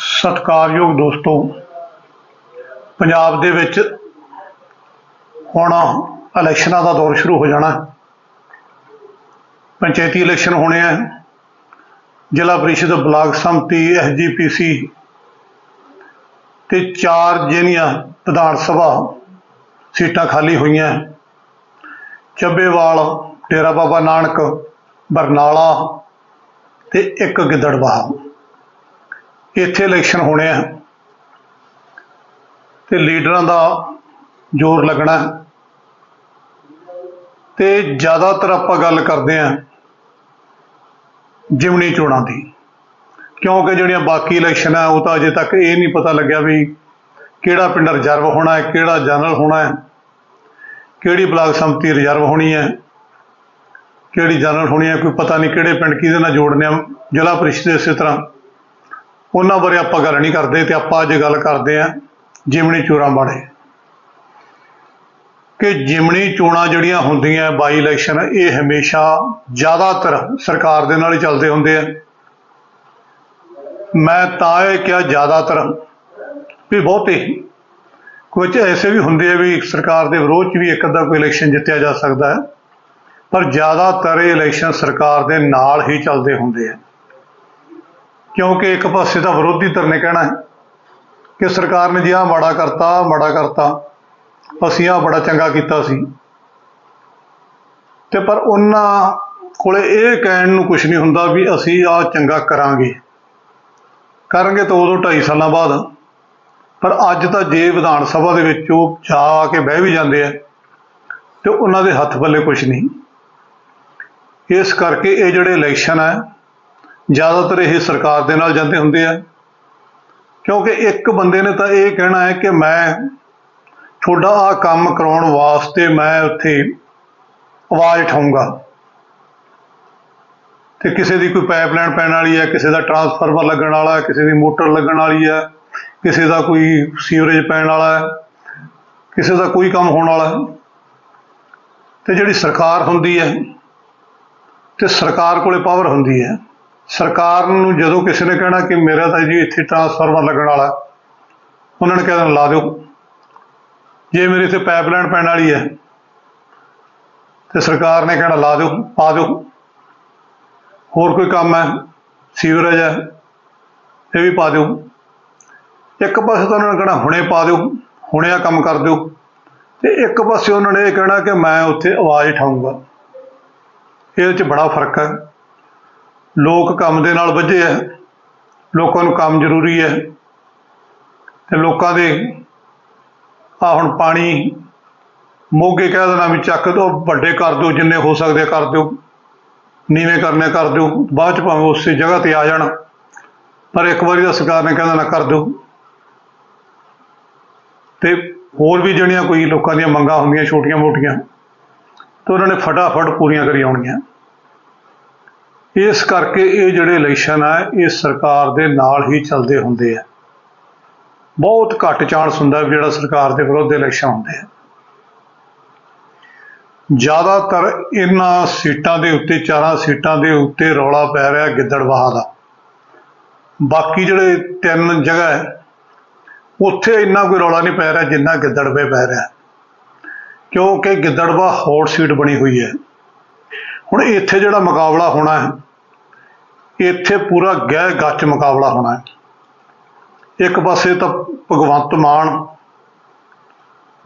ਸਤਿਕਾਰਯੋਗ ਦੋਸਤੋ, ਪੰਜਾਬ ਦੇ ਵਿੱਚ ਹੁਣ ਇਲੈਕਸ਼ਨਾਂ ਦਾ ਦੌਰ ਸ਼ੁਰੂ ਹੋ ਜਾਣਾ ਪੰਚਾਇਤੀ ਇਲੈਕਸ਼ਨ ਹੋਣੇ ਆ। ਜ਼ਿਲ੍ਹਾ ਪ੍ਰੀਸ਼ਦ ਬਲਾਕ ਸੰਮਤੀ ਐਸਜੀਪੀਸੀ ਤੇ ਚਾਰ ਜਿਹੜੀਆਂ ਵਿਧਾਨ ਸਭਾ ਸੀਟਾਂ ਖਾਲੀ ਹੋਈਆਂ ਚੱਬੇਵਾਲ, ਡੇਰਾ ਬਾਬਾ ਨਾਨਕ, ਬਰਨਾਲਾ ਤੇ ਇੱਕ ਗਿੱਦੜਬਾਹਾ। ਇੱਥੇ ਇਲੈਕਸ਼ਨ ਹੋਣੇ ਆ। ਤੇ ਲੀਡਰਾਂ ਦਾ ਜ਼ੋਰ ਲੱਗਣਾ। ਹੈ। ਤੇ ਜ਼ਿਆਦਾਤਰ ਆਪਾਂ ਗੱਲ ਕਰਦੇ ਆ ਜਿਮਣੀ ਚੋਣਾਂ ਦੀ। ਕਿਉਂਕਿ ਜਿਹੜੀਆਂ ਬਾਕੀ ਇਲੈਕਸ਼ਨ ਆ, ਉਹ ਤਾਂ ਅਜੇ ਤੱਕ ਇਹ ਨਹੀਂ ਪਤਾ ਲੱਗਿਆ ਵੀ ਕਿਹੜਾ ਪਿੰਡ ਰਿਜ਼ਰਵ ਹੋਣਾ ਹੈ, ਕਿਹੜਾ ਜਨਰਲ ਹੋਣਾ ਹੈ, ਕਿਹੜੀ ਬਲਾਕ ਸੰਮਤੀ ਰਿਜ਼ਰਵ ਹੋਣੀ ਹੈ, ਕਿਹੜੀ ਜਨਰਲ ਹੋਣੀ ਹੈ, ਕੋਈ ਪਤਾ ਨਹੀਂ ਕਿਹੜੇ ਪਿੰਡ ਕਿਹਦੇ ਨਾਲ ਜੋੜਨੇ ਆ, ਜ਼ਿਲ੍ਹਾ ਪ੍ਰੀਸ਼ਦ ਇਸੇ ਤਰ੍ਹਾਂ। ਉਹਨਾਂ ਬਾਰੇ ਆਪਾਂ ਗੱਲ ਨਹੀਂ ਕਰਦੇ ਤੇ ਆਪਾਂ ਅੱਜ ਗੱਲ ਕਰਦੇ ਆ ਜਿਮਣੀ ਚੋਣਾਂ ਬਾਰੇ। ਕਿ ਜਿਮਣੀ ਚੋਣਾਂ ਜਿਹੜੀਆਂ ਹੁੰਦੀਆਂ ਬਾਈ ਇਲੈਕਸ਼ਨ ਇਹ ਹਮੇਸ਼ਾ ਜ਼ਿਆਦਾਤਰ ਸਰਕਾਰ ਦੇ ਨਾਲ ਹੀ ਚੱਲਦੇ ਹੁੰਦੇ ਆ। ਮੈਂ ਤਾਂ ਇਹ ਕਿਹਾ ਜ਼ਿਆਦਾਤਰ ਵੀ ਬਹੁਤੇ। ਕੁਝ ਐਸੇ ਵੀ ਹੁੰਦੇ ਆ ਵੀ ਸਰਕਾਰ ਦੇ ਵਿਰੋਧ 'ਚ ਵੀ ਇੱਕ ਅੱਧਾ ਕੋਈ ਇਲੈਕਸ਼ਨ ਜਿੱਤਿਆ ਜਾ ਸਕਦਾ ਹੈ, ਪਰ ਜ਼ਿਆਦਾਤਰ ਇਹ ਇਲੈਕਸ਼ਨ ਸਰਕਾਰ ਦੇ ਨਾਲ ਹੀ ਚੱਲਦੇ ਹੁੰਦੇ ਆ। ਕਿਉਂਕਿ ਇੱਕ ਪਾਸੇ ਤਾਂ ਵਿਰੋਧੀ ਧਿਰ ਨੇ ਕਹਿਣਾ ਹੈ ਕਿ ਸਰਕਾਰ ਨੇ ਜੀ ਆਹ ਮਾੜਾ ਕਰਤਾ, ਆਹ ਮਾੜਾ ਕਰਤਾ, ਅਸੀਂ ਆਹ ਬੜਾ ਚੰਗਾ ਕੀਤਾ ਸੀ। ਤੇ ਪਰ ਉਹਨਾਂ ਕੋਲੇ ਇਹ ਕਹਿਣ ਨੂੰ ਕੁਝ ਨਹੀਂ ਹੁੰਦਾ ਵੀ ਅਸੀਂ ਆਹ ਚੰਗਾ ਕਰਾਂਗੇ। ਕਰਾਂਗੇ ਤਾਂ ਉਦੋਂ 2.5 ਸਾਲਾਂ ਬਾਅਦ, ਪਰ ਅੱਜ ਤਾਂ ਜੇ ਵਿਧਾਨ ਸਭਾ ਦੇ ਵਿੱਚ ਉਹ ਜਾ ਕੇ ਬਹਿ ਵੀ ਜਾਂਦੇ ਆ ਤੇ ਉਹਨਾਂ ਦੇ ਹੱਥ ਪੱਲੇ ਕੁਝ ਨਹੀਂ। ਇਸ ਕਰਕੇ ਇਹ ਜਿਹੜੇ ਇਲੈਕਸ਼ਨ ਹੈ ਜ਼ਿਆਦਾਤਰ ਇਹ ਸਰਕਾਰ ਦੇ ਨਾਲ ਜਾਂਦੇ ਹੁੰਦੇ ਆ। ਕਿਉਂਕਿ ਇੱਕ ਬੰਦੇ ਨੇ ਤਾਂ ਇਹ ਕਹਿਣਾ ਹੈ ਕਿ ਮੈਂ ਤੁਹਾਡਾ ਆ ਕੰਮ ਕਰਾਉਣ ਵਾਸਤੇ ਮੈਂ ਉੱਥੇ ਆਵਾਜ਼ ਉਠਾਊਂਗਾ ਤੇ ਕਿਸੇ ਦੀ ਕੋਈ ਪਾਈਪਲਾਈਨ ਪੈਣ ਵਾਲੀ ਹੈ, ਕਿਸੇ ਦਾ ਟਰਾਂਸਫਾਰਮਰ ਲੱਗਣ ਵਾਲਾ ਹੈ, ਕਿਸੇ ਦੀ ਮੋਟਰ ਲੱਗਣ ਵਾਲੀ ਹੈ, ਕਿਸੇ ਦਾ ਕੋਈ ਸੀਵਰੇਜ ਪੈਣ ਵਾਲਾ ਹੈ, ਕਿਸੇ ਦਾ ਕੋਈ ਕੰਮ ਹੋਣ ਵਾਲਾ ਹੈ। ਤੇ ਜਿਹੜੀ ਸਰਕਾਰ ਹੁੰਦੀ ਹੈ, ਤੇ ਸਰਕਾਰ ਕੋਲੇ ਪਾਵਰ ਹੁੰਦੀ ਹੈ। ਸਰਕਾਰ ਨੂੰ ਜਦੋਂ ਕਿਸੇ ਨੇ ਕਹਿਣਾ ਕਿ ਮੇਰਾ ਤਾਂ ਜੀ ਇੱਥੇ ਟਰਾਂਸਫਾਰਮਰ ਲੱਗਣ ਵਾਲਾ ਉਹਨਾਂ ਨੇ ਕਹਿਣਾ ਲਾ ਦਿਓ। ਜੇ ਮੇਰੇ ਇੱਥੇ ਪਾਈਪਲਾਈਨ ਪੈਣ ਵਾਲੀ ਹੈ, ਤੇ ਸਰਕਾਰ ਨੇ ਕਹਿਣਾ, ਲਾ ਦਿਓ, ਪਾ ਦਿਓ। ਹੋਰ ਕੋਈ ਕੰਮ ਹੈ? ਸੀਵਰੇਜ ਹੈ, ਇਹ ਵੀ ਪਾ ਦਿਓ। ਇੱਕ ਪਾਸੇ ਤਾਂ ਉਹਨਾਂ ਨੇ ਕਹਿਣਾ, ਹੁਣੇ ਪਾ ਦਿਓ, ਹੁਣੇ ਆ ਕੰਮ ਕਰ ਦਿਓ। ਤੇ ਇੱਕ ਪਾਸੇ ਉਹਨਾਂ ਨੇ ਇਹ ਕਹਿਣਾ ਕਿ ਮੈਂ ਉੱਥੇ ਆਵਾਜ਼ ਉਠਾਊਂਗਾ। ਇਹਦੇ 'ਚ ਬੜਾ ਫ਼ਰਕ ਹੈ। ਲੋਕ ਕੰਮ ਦੇ ਨਾਲ ਵੱਝੇ ਹੈ ਲੋਕਾਂ ਨੂੰ ਕੰਮ ਜ਼ਰੂਰੀ ਹੈ ਤੇ ਲੋਕਾਂ ਦੇ ਆ ਹੁਣ ਪਾਣੀ ਮੋਗੇ ਕਹਿ ਦੇਣਾ ਵੀ ਚੱਕ ਦੋ, ਵੱਡੇ ਕਰ ਦਿਓ, ਜਿੰਨੇ ਹੋ ਸਕਦੇ ਆ ਕਰ ਦਿਓ, ਨੀਵੇਂ ਕਰਨੇ ਕਰ ਦਿਓ, ਬਾਅਦ ਚ ਭਾਵੇਂ ਉਸੇ ਜਗ੍ਹਾ ਤੇ ਆ ਜਾਣ। ਪਰ ਇੱਕ ਵਾਰੀ ਤਾਂ ਸਰਕਾਰ ਨੇ ਕਹਿੰਦਾ ਨਾ ਕਰ ਦਿਓ। ਤੇ ਹੋਰ ਵੀ ਜਿਹੜੀਆਂ ਕੋਈ ਲੋਕਾਂ ਦੀਆਂ ਮੰਗਾਂ ਹੁੰਦੀਆਂ ਛੋਟੀਆਂ ਮੋਟੀਆਂ ਤਾਂ ਉਹਨਾਂ ਨੇ ਫਟਾਫਟ ਪੂਰੀਆਂ ਕਰੀ ਆਉਣੀਆਂ। ਇਸ ਕਰਕੇ ਇਹ ਜਿਹੜੇ ਇਲੈਕਸ਼ਨ ਆ, ਇਹ ਸਰਕਾਰ ਦੇ ਨਾਲ ਹੀ ਚੱਲਦੇ ਹੁੰਦੇ ਆ। ਬਹੁਤ ਘੱਟ ਚਾਂਸ ਹੁੰਦਾ ਵੀ ਜਿਹੜਾ ਸਰਕਾਰ ਦੇ ਵਿਰੁੱਧ ਇਲੈਕਸ਼ਨ ਹੁੰਦੇ ਆ। ਜ਼ਿਆਦਾਤਰ ਇਹਨਾਂ ਸੀਟਾਂ ਦੇ ਉੱਤੇ, ਚਾਰਾਂ ਸੀਟਾਂ ਦੇ ਉੱਤੇ ਰੌਲਾ ਪੈ ਰਿਹਾ ਗਿੱਦੜਬਾਹਾ ਦਾ। ਬਾਕੀ ਜਿਹੜੇ ਤਿੰਨ ਜਗ੍ਹਾ ਹੈ, ਉੱਥੇ ਇੰਨਾ ਕੋਈ ਰੌਲਾ ਨਹੀਂ ਪੈ ਰਿਹਾ ਜਿੰਨਾ ਗਿੱਦੜਵੇ ਪੈ ਰਿਹਾ। ਕਿਉਂਕਿ ਗਿੱਦੜਵਾ ਹੌਟ ਸੀਟ ਬਣੀ ਹੋਈ ਹੈ। ਹੁਣ ਇੱਥੇ ਜਿਹੜਾ ਮੁਕਾਬਲਾ ਹੋਣਾ ਹੈ, ਇੱਥੇ ਪੂਰਾ ਗਹਿ ਗੱਚ ਮੁਕਾਬਲਾ ਹੋਣਾ ਹੈ। ਇੱਕ ਪਾਸੇ ਤਾਂ ਭਗਵੰਤ ਮਾਨ,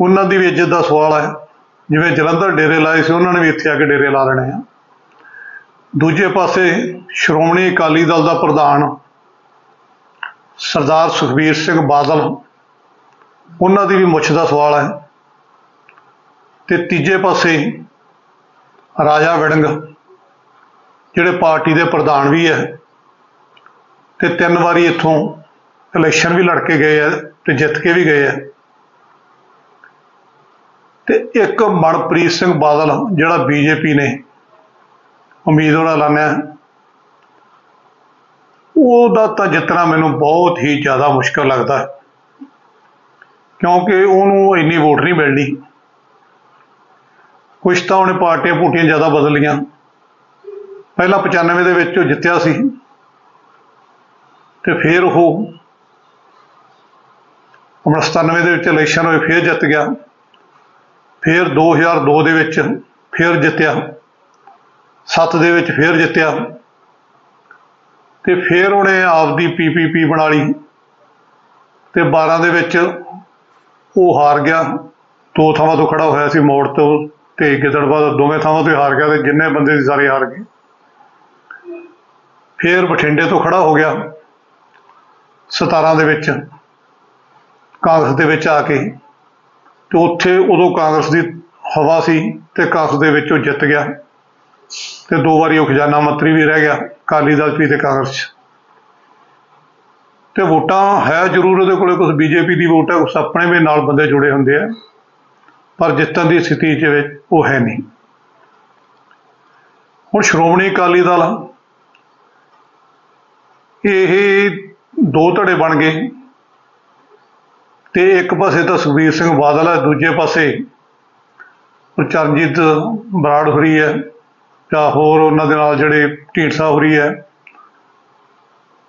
ਉਹਨਾਂ ਦੀ ਵੀ ਇੱਜ਼ਤ ਦਾ ਸਵਾਲ ਹੈ। ਜਿਵੇਂ ਜਲੰਧਰ ਡੇਰੇ ਲਾਏ ਸੀ, ਉਹਨਾਂ ਨੇ ਵੀ ਇੱਥੇ ਆ ਕੇ ਡੇਰੇ ਲਾ ਲੈਣੇ ਆ। ਦੂਜੇ ਪਾਸੇ ਸ਼੍ਰੋਮਣੀ ਅਕਾਲੀ ਦਲ ਦਾ ਪ੍ਰਧਾਨ ਸਰਦਾਰ ਸੁਖਬੀਰ ਸਿੰਘ ਬਾਦਲ, ਉਹਨਾਂ ਦੀ ਵੀ ਮੁੱਛ ਦਾ ਸਵਾਲ ਹੈ। ਤੇ ਤੀਜੇ ਪਾਸੇ ਰਾਜਾ ਵੜਿੰਗ, ਜਿਹੜੇ ਪਾਰਟੀ ਦੇ ਪ੍ਰਧਾਨ ਵੀ ਹੈ ਤੇ ਤਿੰਨ ਵਾਰੀ ਇੱਥੋਂ ਇਲੈਕਸ਼ਨ ਵੀ ਲੜ ਕੇ ਗਏ ਆ ਤੇ ਜਿੱਤ ਕੇ ਵੀ ਗਏ ਆ। ਤੇ ਇੱਕ ਮਨਪ੍ਰੀਤ ਸਿੰਘ ਬਾਦਲ, ਜਿਹੜਾ ਬੀਜੇਪੀ ਨੇ, ਉਮੀਦਵਾਰ ਐਲਾਨਿਆ। ਉਹਦਾ ਤਾਂ ਜਿੱਤਣਾ ਮੈਨੂੰ ਬਹੁਤ ਹੀ ਜ਼ਿਆਦਾ ਮੁਸ਼ਕਲ ਲੱਗਦਾ ਕਿਉਂਕਿ ਉਹਨੂੰ ਇੰਨੀ ਵੋਟ ਨਹੀਂ ਮਿਲਣੀ। ਕੁਛ ਤਾਂ ਉਹਨੇ ਪਾਰਟੀਆਂ ਪੂਟੀਆਂ ਜ਼ਿਆਦਾ ਬਦਲ ਲਈਆਂ ਪਹਿਲਾਂ 95 ਦੇ ਵਿੱਚ ਉਹ ਜਿੱਤਿਆ ਸੀ। ਤੇ ਫਿਰ ਉਹ ਆਪਣਾ 97 ਦੇ ਵਿੱਚ ਇਲੈਕਸ਼ਨ ਹੋਏ, ਫਿਰ ਜਿੱਤ ਗਿਆ। ਫਿਰ 2002 ਦੇ ਵਿੱਚ ਫਿਰ ਜਿੱਤਿਆ। 7 ਦੇ ਵਿੱਚ ਫਿਰ ਜਿੱਤਿਆ। ਤੇ ਫਿਰ ਉਹਨੇ ਆਪਦੀ ਪੀਪੀਪੀ ਬਣਾ ਲਈ। ਤੇ 12 ਦੇ ਵਿੱਚ ਉਹ ਹਾਰ ਗਿਆ। ਦੋ ਥਾਵਾਂ ਤੋਂ ਖੜਾ ਹੋਇਆ ਸੀ ਮੋੜ ਤੋਂ। ਤੇ ਗਿੱਦੜਬਾਦ ਦੋਵੇਂ ਥਾਵਾਂ 'ਤੇ ਹਾਰ ਗਿਆ ਤੇ ਜਿੰਨੇ ਬੰਦੇ ਸੀ ਸਾਰੇ ਹਾਰ ਗਏ ਫਿਰ ਬਠਿੰਡੇ ਤੋਂ ਖੜਾ ਹੋ ਗਿਆ 17 ਦੇ ਵਿੱਚ, ਕਾਂਗਰਸ ਦੇ ਵਿੱਚ ਆ ਕੇ। ਤੇ ਉੱਥੇ ਉਦੋਂ ਕਾਂਗਰਸ ਦੀ ਹਵਾ ਸੀ ਤੇ ਕਾਂਗਰਸ ਦੇ ਵਿੱਚ ਉਹ ਜਿੱਤ ਗਿਆ। ਤੇ ਦੋ ਵਾਰੀ ਉਹ ਖਜ਼ਾਨਾ ਮੰਤਰੀ ਵੀ ਰਹਿ ਗਿਆ, ਅਕਾਲੀ ਦਲ 'ਚ ਵੀ ਤੇ ਕਾਂਗਰਸ 'ਚ। ਤੇ ਵੋਟਾਂ ਹੈ ਜ਼ਰੂਰ ਉਹਦੇ ਕੋਲੇ ਕੁਝ ਬੀਜੇਪੀ ਦੀ ਵੋਟ ਹੈ ਕੁਛ ਆਪਣੇ ਵੀ ਨਾਲ ਬੰਦੇ ਜੁੜੇ ਹੁੰਦੇ ਆ। ਪਰ ਜਿੱਤਣ ਦੀ ਸਥਿਤੀ 'ਚ ਉਹ ਹੈ ਨਹੀਂ। ਹੁਣ ਸ਼੍ਰੋਮਣੀ ਅਕਾਲੀ ਦਲ ਇਹ ਦੋ ਧੜੇ ਬਣ ਗਏ। ਤੇ ਇੱਕ ਪਾਸੇ ਤਾਂ ਸੁਖਬੀਰ ਸਿੰਘ ਬਾਦਲ ਹੈ ਦੂਜੇ ਪਾਸੇ ਚਰਨਜੀਤ ਬਰਾੜ ਹੋਰੀ ਹੈ ਜਾਂ ਹੋਰ ਉਹਨਾਂ ਦੇ ਨਾਲ ਜਿਹੜੇ ਢੀਂਡਸਾ ਹੋਰੀ ਹੈ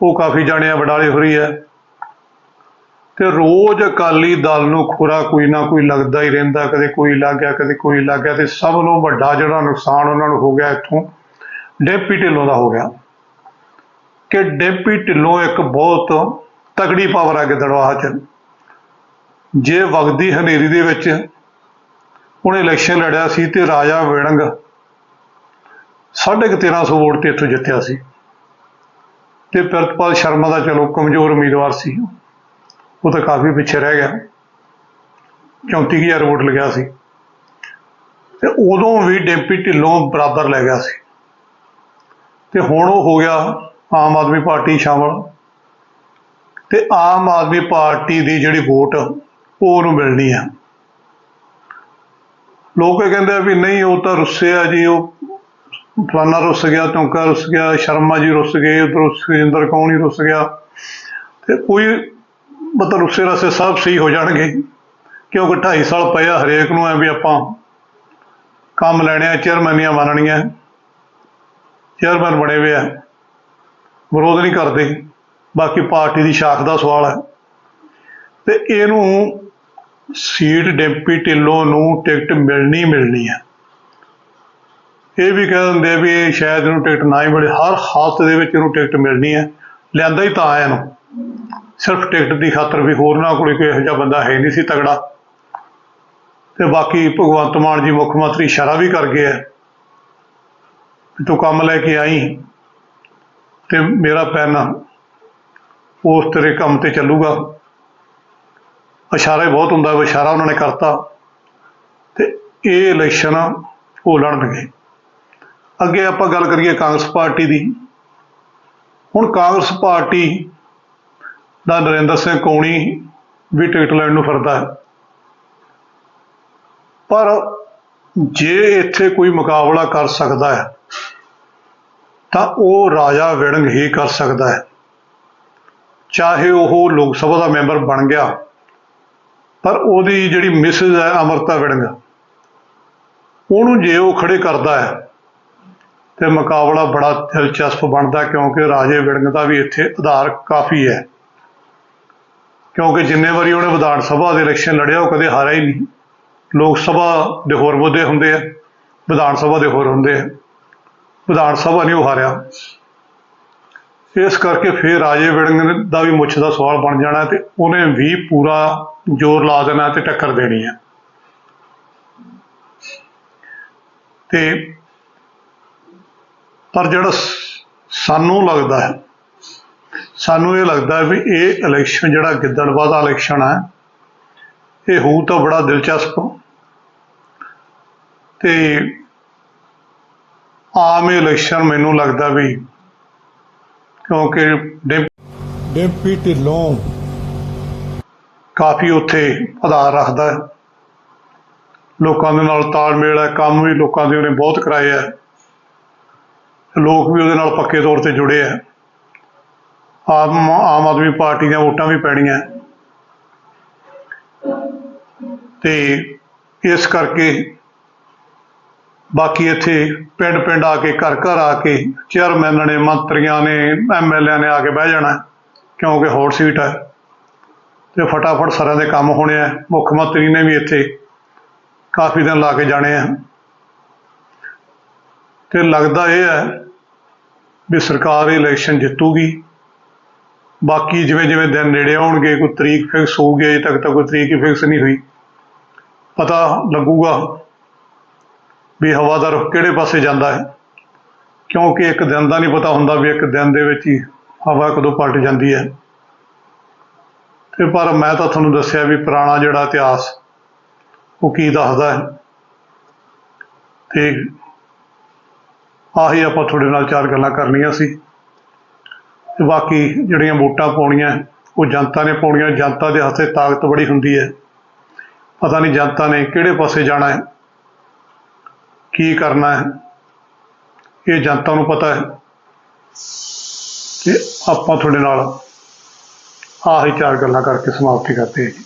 ਉਹ ਕਾਫੀ ਜਾਣੇ ਆ ਵਡਾਲੇ ਹੋਰੀ ਹੈ ਤੇ ਰੋਜ਼ ਅਕਾਲੀ ਦਲ ਨੂੰ ਖੁਰਾ ਕੋਈ ਨਾ ਕੋਈ ਲੱਗਦਾ ਹੀ ਰਹਿੰਦਾ, ਕਦੇ ਕੋਈ ਲੱਗ ਗਿਆ, ਕਦੇ ਕੋਈ ਲੱਗ ਗਿਆ ਤੇ ਸਭ ਨੂੰ ਵੱਡਾ ਜਿਹੜਾ ਨੁਕਸਾਨ ਉਹਨਾਂ ਨੂੰ ਹੋ ਗਿਆ ਇੱਥੋਂ, ਡੇਪੀ ਢਿੱਲੋਂ ਦਾ ਹੋ ਗਿਆ। ਕਿ ਡੇਪੀ ਢਿੱਲੋਂ ਇੱਕ ਬਹੁਤ ਤਗੜੀ ਪਾਵਰ ਆ ਗਿੱਦੜਵਾਹ 'ਚ। ਜੇ ਵਗਦੀ ਹਨੇਰੀ ਦੇ ਵਿੱਚ ਉਹਨੇ ਇਲੈਕਸ਼ਨ ਲੜਿਆ ਸੀ ਤੇ ਰਾਜਾ ਵਿੜੰਗ ਸਾਢੇ ਕੁ 1300 ਵੋਟ ਤੇ ਇੱਥੋਂ ਜਿੱਤਿਆ ਸੀ। ਤੇ ਪ੍ਰਿਤਪਾਲ ਸ਼ਰਮਾ ਦਾ ਚਲੋ ਕਮਜ਼ੋਰ ਉਮੀਦਵਾਰ ਸੀ। ਉਹ ਤਾਂ ਕਾਫੀ ਪਿੱਛੇ ਰਹਿ ਗਿਆ। 34000 ਵੋਟ ਲੱਗਿਆ ਸੀ। ਤੇ ਉਦੋਂ ਵੀ ਡੈਂਪੀ ਢਿੱਲੋਂ ਬਰਾਬਰ ਲੈ ਗਿਆ ਸੀ। ਤੇ ਹੁਣ ਉਹ ਹੋ ਗਿਆ ਆਮ ਆਦਮੀ ਪਾਰਟੀ ਸ਼ਾਮਲ। ਤੇ ਆਮ ਆਦਮੀ ਪਾਰਟੀ ਦੀ ਜਿਹੜੀ ਵੋਟ, ਉਹ ਉਹਨੂੰ ਮਿਲਣੀ ਆ। ਲੋਕ ਇਹ ਕਹਿੰਦੇ ਆ ਵੀ ਨਹੀਂ, ਉਹ ਤਾਂ ਰੁੱਸੇ ਆ ਜੀ, ਉਹ ਫਲਾਨਾ ਰੁੱਸ ਗਿਆ ਧੌਂਕਾ ਰੁੱਸ ਗਿਆ, ਸ਼ਰਮਾ ਜੀ ਰੁੱਸ ਗਏ, ਉਧਰ ਸੁਖਜਿੰਦਰ ਕੌਣ ਹੀ ਰੁੱਸ ਗਿਆ। ਤੇ ਕੋਈ ਮਤਲਬ ਰੁੱਸੇ ਰਸੇ ਸਭ ਸਹੀ ਹੋ ਜਾਣਗੇ। ਕਿਉਂਕਿ 2.5 ਸਾਲ ਪਏ ਆ ਹਰੇਕ ਨੂੰ ਐ ਵੀ ਆਪਾਂ ਕੰਮ ਲੈਣੇ ਆ ਚੇਅਰਮੈਨੀਆਂ ਬਣਨੀਆਂ ਚੇਅਰਮੈਨ ਬਣੇ ਹੋਏ ਆ। ਵਿਰੋਧ ਨਹੀਂ ਕਰਦੇ। ਬਾਕੀ ਪਾਰਟੀ ਦੀ ਸ਼ਾਖ ਦਾ ਸਵਾਲ ਹੈ। ਤੇ ਇਹਨੂੰ ਸੀਟ ਡੈਂਪੀ ਢਿੱਲੋਂ ਨੂੰ ਟਿਕਟ ਮਿਲਣੀ ਮਿਲਣੀ ਹੈ। ਇਹ ਵੀ ਕਹਿ ਦਿੰਦੇ ਵੀ ਸ਼ਾਇਦ ਇਹਨੂੰ ਟਿਕਟ ਨਾ ਹੀ ਮਿਲੇ। ਹਰ ਹਾਲਤ ਦੇ ਵਿੱਚ ਇਹਨੂੰ ਟਿਕਟ ਮਿਲਣੀ ਹੈ। ਲਿਆਂਦਾ ਹੀ ਤਾਂ ਆਇਆ ਇਹਨੂੰ। ਸਿਰਫ ਟਿਕਟ ਦੀ ਖਾਤਰ ਵੀ ਹੋਰ ਨਾ ਕੋਈ ਕੋਈ ਇਹੋ ਜਿਹਾ ਬੰਦਾ ਹੈ ਨਹੀਂ ਸੀ ਤਗੜਾ। ਤੇ ਬਾਕੀ ਭਗਵੰਤ ਮਾਨ ਜੀ ਮੁੱਖ ਮੰਤਰੀ ਇਸ਼ਾਰਾ ਵੀ ਕਰ ਗਏ ਆ। ਤੂੰ ਕੰਮ ਲੈ ਕੇ ਆਈ ਤੇ ਮੇਰਾ ਪੈਨ ਉਸ ਤੇਰੇ ਕੰਮ ਤੇ ਚੱਲੂਗਾ। ਇਸ਼ਾਰਾ ਬਹੁਤ ਹੁੰਦਾ ਵਾ ਇਸ਼ਾਰਾ ਉਹਨਾਂ ਨੇ ਕਰਤਾ ਤੇ ਇਹ ਇਲੈਕਸ਼ਨ ਉਹ ਲੜਨਗੇ। ਅੱਗੇ ਆਪਾਂ ਗੱਲ ਕਰੀਏ ਕਾਂਗਰਸ ਪਾਰਟੀ ਦੀ। ਹੁਣ ਕਾਂਗਰਸ ਪਾਰਟੀ ਦਾ ਨਰਿੰਦਰ ਸਿੰਘ ਕੌਣੀ ਵੀ ਟਿਕਟ ਲੈਣ ਨੂੰ ਫਿਰਦਾ ਹੈ। ਪਰ ਜੇ ਇੱਥੇ ਕੋਈ ਮੁਕਾਬਲਾ ਕਰ ਸਕਦਾ ਹੈ, ਤਾਂ ਉਹ ਰਾਜਾ ਵਿੜੰਗ ਹੀ ਕਰ ਸਕਦਾ ਹੈ। ਚਾਹੇ ਉਹ ਲੋਕ ਸਭਾ ਦਾ ਮੈਂਬਰ ਬਣ ਗਿਆ, ਪਰ ਉਹਦੀ ਜਿਹੜੀ ਮਿਸਿਸ ਹੈ ਅਮਰਤਾ ਵਿੜੰਗ ਉਹਨੂੰ ਜੇ ਉਹ ਖੜੇ ਕਰਦਾ ਹੈ, ਤੇ ਮੁਕਾਬਲਾ ਬੜਾ ਦਿਲਚਸਪ ਬਣਦਾ ਕਿਉਂਕਿ ਰਾਜੇ ਵਿੜੰਗ ਦਾ ਵੀ ਇੱਥੇ ਆਧਾਰ ਕਾਫੀ ਹੈ। ਕਿਉਂਕਿ ਜਿੰਨੇ ਵਾਰੀ ਉਹਨੇ ਵਿਧਾਨ ਸਭਾ ਦੇ ਇਲੈਕਸ਼ਨ ਲੜਿਆ, ਉਹ ਕਦੇ ਹਾਰਿਆ ਹੀ ਨਹੀਂ। ਲੋਕ ਸਭਾ ਦੇ ਹੋਰ ਮੁੱਦੇ ਹੁੰਦੇ ਆ, ਵਿਧਾਨ ਸਭਾ ਦੇ ਹੋਰ ਹੁੰਦੇ ਆ। ਵਿਧਾਨ ਸਭਾ ਨਹੀਂ ਉਹ ਹਾਰਿਆ। ਇਸ ਕਰਕੇ ਫਿਰ ਰਾਜੇ ਵਿੜੰਗ ਦਾ ਵੀ ਮੁੱਛ ਦਾ ਸਵਾਲ ਬਣ ਜਾਣਾ ਤੇ ਉਹਨੇ ਵੀ ਪੂਰਾ ਜ਼ੋਰ ਲਾ ਦੇਣਾ ਤੇ ਟੱਕਰ ਦੇਣੀ ਹੈ ਤੇ ਪਰ ਜਿਹੜਾ ਸਾਨੂੰ ਲੱਗਦਾ ਹੈ ਸਾਨੂੰ ਇਹ ਲੱਗਦਾ ਹੈ ਵੀ ਇਹ ਇਲੈਕਸ਼ਨ ਜਿਹੜਾ ਗਿੱਦੜਬਾਹ ਦਾ ਇਲੈਕਸ਼ਨ ਹੈ ਇਹ ਹੋਊ ਤਾਂ ਬੜਾ ਦਿਲਚਸਪ। ਤੇ ਆਮ ਇਲੈਕਸ਼ਨ ਮੈਨੂੰ ਲੱਗਦਾ ਵੀ ਕਿਉਂਕਿ ਡਿੰਪ ਡਿੰਪੀ ਢਿੱਲੋਂ। ਕਾਫੀ ਉੱਥੇ ਆਧਾਰ ਰੱਖਦਾ ਹੈ। ਲੋਕਾਂ ਦੇ ਨਾਲ ਤਾਲਮੇਲ ਹੈ ਕੰਮ ਵੀ ਲੋਕਾਂ ਦੇ ਉਹਨੇ ਬਹੁਤ ਕਰਾਏ ਹੈ। ਲੋਕ ਵੀ ਉਹਦੇ ਨਾਲ ਪੱਕੇ ਤੌਰ ਤੇ ਜੁੜੇ ਹੈ। ਆਮ ਆਮ ਆਦਮੀ ਪਾਰਟੀ ਦੀਆਂ ਵੋਟਾਂ ਵੀ ਪੈਣੀਆਂ। ਤੇ ਇਸ ਕਰਕੇ ਬਾਕੀ ਇੱਥੇ ਪਿੰਡ ਪਿੰਡ ਆ ਕੇ ਘਰ ਘਰ ਆ ਕੇ ਚੇਅਰਮੈਨ ਨੇ, ਮੰਤਰੀਆਂ ਨੇ ਐਮਐਲਏ ਨੇ ਆ ਕੇ ਬਹਿ ਜਾਣਾ, ਕਿਉਂਕਿ ਹੌਟ ਸੀਟ ਹੈ ਤੇ ਫਟਾਫਟ ਸਾਰਿਆਂ ਦੇ ਕੰਮ ਹੋਣੇ ਆ। ਮੁੱਖ ਮੰਤਰੀ ਨੇ ਵੀ ਇੱਥੇ ਕਾਫੀ ਦਿਨ ਲਾ ਕੇ ਜਾਣੇ ਆ। ਤੇ ਲੱਗਦਾ ਇਹ ਹੈ ਵੀ ਸਰਕਾਰ ਇਲੈਕਸ਼ਨ ਜਿੱਤੂਗੀ। ਬਾਕੀ ਜਿਵੇਂ ਜਿਵੇਂ ਦਿਨ ਨੇੜੇ ਆਉਣਗੇ, ਕੋਈ ਤਰੀਕ ਫਿਕਸ ਹੋਊਗੀ, ਅਜੇ ਤੱਕ ਤਾਂ ਕੋਈ ਤਰੀਕ ਹੀ ਫਿਕਸ ਨਹੀਂ ਹੋਈ। ਪਤਾ ਲੱਗੂਗਾ ਵੀ ਹਵਾ ਦਾ ਰੁਖ ਕਿਹੜੇ ਪਾਸੇ ਜਾਂਦਾ ਹੈ। ਕਿਉਂਕਿ ਇੱਕ ਦਿਨ ਦਾ ਨਹੀਂ ਪਤਾ ਹੁੰਦਾ ਵੀ ਇੱਕ ਦਿਨ ਦੇ ਵਿੱਚ ਹੀ ਹਵਾ ਕਦੋਂ ਪਲਟ ਜਾਂਦੀ ਹੈ। ਤੇ ਪਰ ਮੈਂ ਤਾਂ ਤੁਹਾਨੂੰ ਦੱਸਿਆ ਵੀ ਪੁਰਾਣਾ ਜਿਹੜਾ ਇਤਿਹਾਸ, ਉਹ ਕੀ ਦੱਸਦਾ ਹੈ। ਤੇ ਆਹੀ ਆਪਾਂ ਤੁਹਾਡੇ ਨਾਲ ਚਾਰ ਗੱਲਾਂ ਕਰਨੀਆਂ ਸੀ। ਤੇ ਬਾਕੀ ਜਿਹੜੀਆਂ ਵੋਟਾਂ ਪਾਉਣੀਆਂ, ਉਹ ਜਨਤਾ ਨੇ ਪਾਉਣੀਆਂ, ਜਨਤਾ ਦੇ ਹੱਥੇ ਤਾਕਤ ਬੜੀ ਹੁੰਦੀ ਹੈ। ਪਤਾ ਨਹੀਂ ਜਨਤਾ ਨੇ ਕਿਹੜੇ ਪਾਸੇ ਜਾਣਾ ਹੈ, ਕੀ ਕਰਨਾ ਹੈ, ਇਹ ਜਨਤਾ ਨੂੰ ਪਤਾ ਹੈ ਤੇ ਆਪਾਂ ਤੁਹਾਡੇ ਨਾਲ ਆਹੀ ਚਾਰ ਗੱਲਾਂ ਕਰਕੇ ਸਮਾਪਤੀ ਕਰਦੇ ਹਾਂ ਜੀ।